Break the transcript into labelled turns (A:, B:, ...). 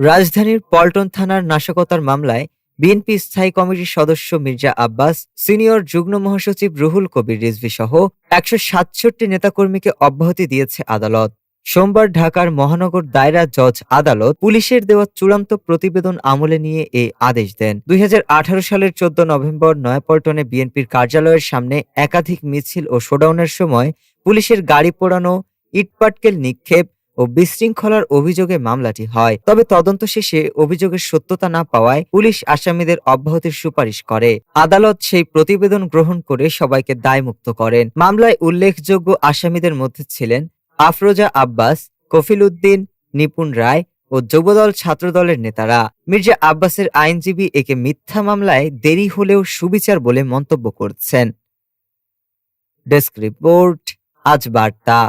A: রাজধানীর পল্টন থানার নাশকতার মামলায় বিএনপি স্থায়ী কমিটির সদস্য মির্জা আব্বাস, সিনিয়র যুগ্ম মহাসচিব রুহুল কবির রিজভী সহ একশো সাতষট্টি নেতাকর্মীকে অব্যাহতি দিয়েছে আদালত। সোমবার ঢাকার মহানগর দায়রা জজ আদালত পুলিশের দেওয়া চূড়ান্ত প্রতিবেদন আমলে নিয়ে এই আদেশ দেন। দুই হাজার আঠারো সালের চোদ্দ নভেম্বর নয়াপল্টনে বিএনপির কার্যালয়ের সামনে একাধিক মিছিল ও শোডাউনের সময় পুলিশের গাড়ি পোড়ানো, ইটপাটকেল নিক্ষেপ ও বিশৃঙ্খলার অভিযোগে মামলাটি হয়। তবে তদন্ত শেষে অভিযোগের সত্যতা না পাওয়ায় পুলিশ আসামিদের অব্যাহতির সুপারিশ করে। আদালত সেই প্রতিবেদন গ্রহণ করে সবাইকে দায়মুক্ত করেন। মামলায় উল্লেখযোগ্য আসামিদের মধ্যে ছিলেন আফরোজা আব্বাস, কফিল উদ্দিন, নিপুণ রায় ও যুবদল ছাত্রদলের নেতারা। মির্জা আব্বাসের আইনজীবী একে মিথ্যা মামলায় দেরি হলেও সুবিচার বলে মন্তব্য করছেন। ডেস্ক রিপোর্ট, আজ বার্তা।